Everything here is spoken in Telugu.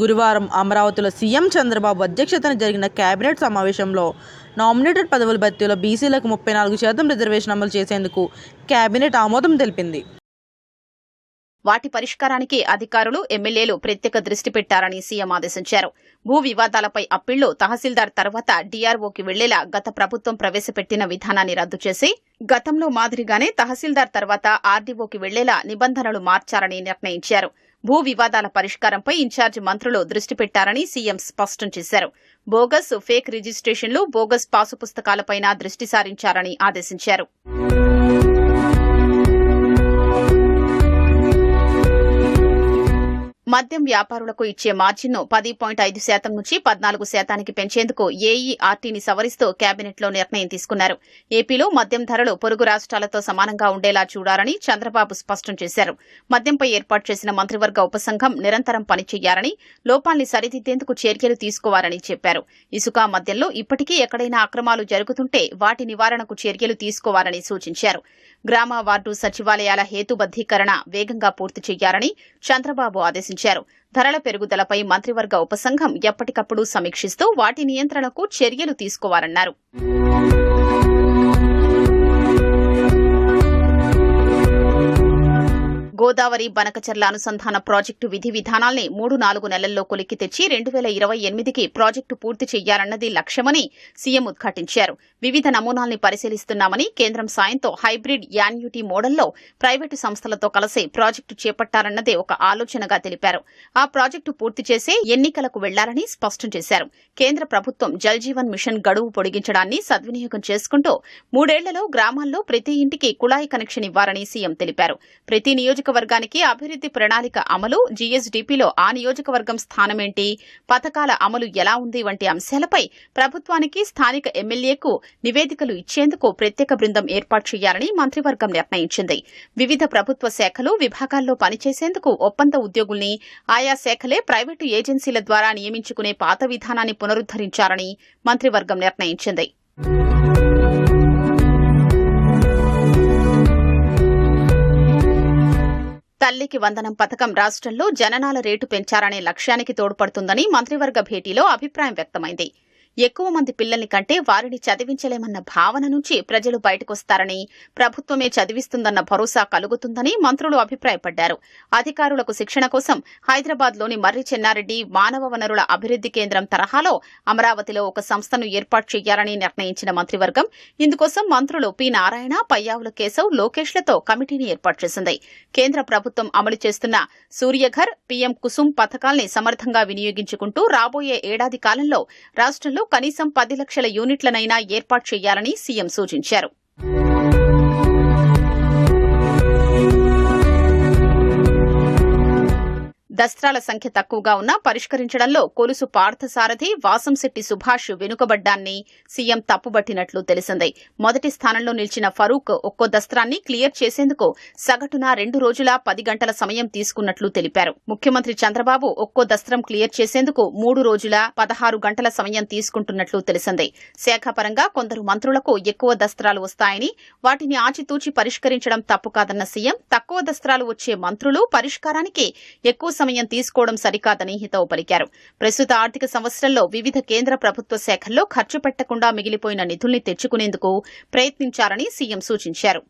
గురువారం అమరావతిలో సీఎం చంద్రబాబు అధ్యక్షతన జరిగిన కేబినెట్ సమావేశంలో నామినేటెడ్ పదవుల భర్తీలో బీసీలకు ముప్పై నాలుగు శాతం రిజర్వేషన్ అమలు చేసేందుకు కేబినెట్ ఆమోదం తెలిపింది. వాటి పరిష్కారానికి అధికారులు ఎమ్మెల్యేలు ప్రత్యేక దృష్టి పెట్టారని సీఎం ఆదేశించారు. భూ వివాదాలపై అప్పీళ్ళు తహసీల్దార్ తర్వాత డీఆర్ఓకి వెళ్ళేలా గత ప్రభుత్వం ప్రవేశపెట్టిన విధానాన్ని రద్దు చేసి గతంలో మాదిరిగానే తహసీల్దార్ తర్వాత ఆర్డీఓకి వెళ్ళేలా నిబంధనలు మార్చారని నిర్ణయించారు. భూ వివాదాల పరిష్కారంపై ఇన్ఛార్జి మంత్రులు దృష్టి పెట్టారని సీఎం స్పష్టం చేశారు. బోగస్ ఫేక్ రిజిస్ట్రేషన్లు బోగస్ పాసు పుస్తకాలపైన దృష్టి సారించారని ఆదేశించారు. మద్యం వ్యాపారులకు ఇచ్చే మార్జిన్ను పది పాయింట్ ఐదు శాతం నుంచి పద్నాలుగు శాతానికి పెంచేందుకు ఏఈఆర్టీని సవరిస్తూ కేబినెట్లో నిర్ణయం తీసుకున్నారు. ఏపీలో మద్యం ధరలు పొరుగు రాష్ట్రాలతో సమానంగా ఉండేలా చూడాలని చంద్రబాబు స్పష్టం చేశారు. మద్యంపై ఏర్పాటు చేసిన మంత్రివర్గ ఉపసంఘం నిరంతరం పనిచేయాలని లోపాల్ని సరిదిద్దేందుకు చర్యలు తీసుకోవాలని చెప్పారు. ఇసుక మద్యంలో ఇప్పటికీ ఎక్కడైనా అక్రమాలు జరుగుతుంటే వాటి నివారణకు చర్యలు తీసుకోవాలని సూచించారు. గ్రామ వార్డు సచివాలయాల హేతుబద్దీకరణ వేగంగా పూర్తి చేయాలని చంద్రబాబు ఆదేశించారు. ధరల పెరుగుదలపై మంత్రివర్గ ఉపసంఘం ఎప్పటికప్పుడు సమీక్షిస్తూ వాటి నియంత్రణకు చర్యలు తీసుకోవాలన్నారు. గోదావరి బనకచర్ల అనుసంధాన ప్రాజెక్టు విధి విధానాల్ని మూడు నాలుగు నెలల్లో కొలిక్కి తెచ్చి రెండు వేల ఇరవై ఎనిమిదికి ప్రాజెక్టు పూర్తి చేయాలన్నది లక్ష్యమని సీఎం ఉద్ఘాటించారు. వివిధ నమూనాల్ని పరిశీలిస్తున్నామని కేంద్రం సాయంతో హైబ్రిడ్ యాన్యుటీ మోడల్లో ప్రైవేటు సంస్థలతో కలిసి ప్రాజెక్టు చేపట్టాలన్నదే ఒక ఆలోచనగా తెలిపారు. ఆ ప్రాజెక్టు పూర్తి చేసే ఎన్నికలకు వెళ్ళాలని స్పష్టం చేశారు. కేంద్ర ప్రభుత్వం జల్ జీవన్ మిషన్ గడువు పొడిగించడాన్ని సద్వినియోగం చేసుకుంటూ మూడేళ్ళలో గ్రామాల్లో ప్రతి ఇంటికి కుళాయి కనెక్షన్ ఇవ్వాలని సీఎం తెలిపారు. ప్రతి నియోజక నియోజకవర్గానికి అభివృద్ది ప్రణాళిక అమలు జీఎస్డీపీలో ఆ నియోజకవర్గం స్థానమేంటి పథకాల అమలు ఎలా ఉంది వంటి అంశాలపై ప్రభుత్వానికి స్థానిక ఎమ్మెల్యేకు నివేదికలు ఇచ్చేందుకు ప్రత్యేక బృందం ఏర్పాటు చేయాలని మంత్రివర్గం నిర్ణయించింది. వివిధ ప్రభుత్వ శాఖలు విభాగాల్లో పనిచేసేందుకు ఒప్పంద ఉద్యోగుల్ని ఆయా శాఖలే ప్రైవేటు ఏజెన్సీల ద్వారా నియమించుకునే పాత విధానాన్ని పునరుద్దరించాలని మంత్రివర్గం నిర్ణయించింది. తల్లికి వందనం పథకం రాష్ట్రంలో జననాల రేటు పెంచారనే లక్ష్యానికి తోడ్పడుతుందని మంత్రివర్గ భేటీలో అభిప్రాయం వ్యక్తమైంది. ఎక్కువ మంది పిల్లల్ని కంటే వారిని చదివించలేమన్న భావన నుంచి ప్రజలు బయటకొస్తారని ప్రభుత్వమే చదివిస్తుందన్న భరోసా కలుగుతుందని మంత్రులు అభిప్రాయపడ్డారు. అధికారులకు శిక్షణ కోసం హైదరాబాద్లోని మర్రి చెన్నారెడ్డి మానవ వనరుల అభివృద్ది కేంద్రం తరహాలో అమరావతిలో ఒక సంస్థను ఏర్పాటు చేయాలని నిర్ణయించిన మంత్రివర్గం ఇందుకోసం మంత్రులు పి నారాయణ పయ్యావుల కేశవ్ లోకేష్లతో కమిటీని ఏర్పాటు చేసింది. కేంద్ర ప్రభుత్వం అమలు చేస్తున్న సూర్యఘర్ పీఎం కుసుమ్ పథకాల్ని సమర్థంగా వినియోగించుకుంటూ రాబోయే ఏడాది కాలంలో రాష్ట్రంలో కనీసం పది లక్షల యూనిట్లనైనా ఏర్పాటు చేయాలని సీఎం సూచించారు. దస్త్రాల సంఖ్య తక్కువగా ఉన్నా పరిష్కరించడంలో కొలుసు పార్థసారథి వాసంశెట్టి సుభాష్ వెనుకబడ్డాన్ని సీఎం తప్పుబట్టినట్లు తెలిసింది. మొదటి స్థానంలో నిలిచిన ఫరూక్ ఒక్కో దస్త్రాన్ని క్లియర్ చేసేందుకు సగటున రెండు రోజుల పది గంటల సమయం తీసుకున్నట్లు తెలిపారు. ముఖ్యమంత్రి చంద్రబాబు ఒక్కో దస్త్రం క్లియర్ చేసేందుకు మూడు రోజుల పదహారు గంటల సమయం తీసుకుంటున్నట్లు తెలిసింది. శాఖపరంగా కొందరు మంత్రులకు ఎక్కువ దస్త్రాలు వస్తాయని వాటిని ఆచితూచి పరిష్కరించడం తప్పు కాదన్న సీఎం తక్కువ దస్త్రాలు వచ్చే మంత్రులు పరిష్కారానికి ఎక్కువ సమయం తీసుకోవడం సరికాదని హితవు పలికారు ప్రస్తుత ఆర్థిక సంవత్సరంలో వివిధ కేంద్ర ప్రభుత్వ శాఖల్లో ఖర్చు పెట్టకుండా మిగిలిపోయిన నిధుల్ని తెచ్చుకునేందుకు ప్రయత్నించారని సీఎం సూచించారు.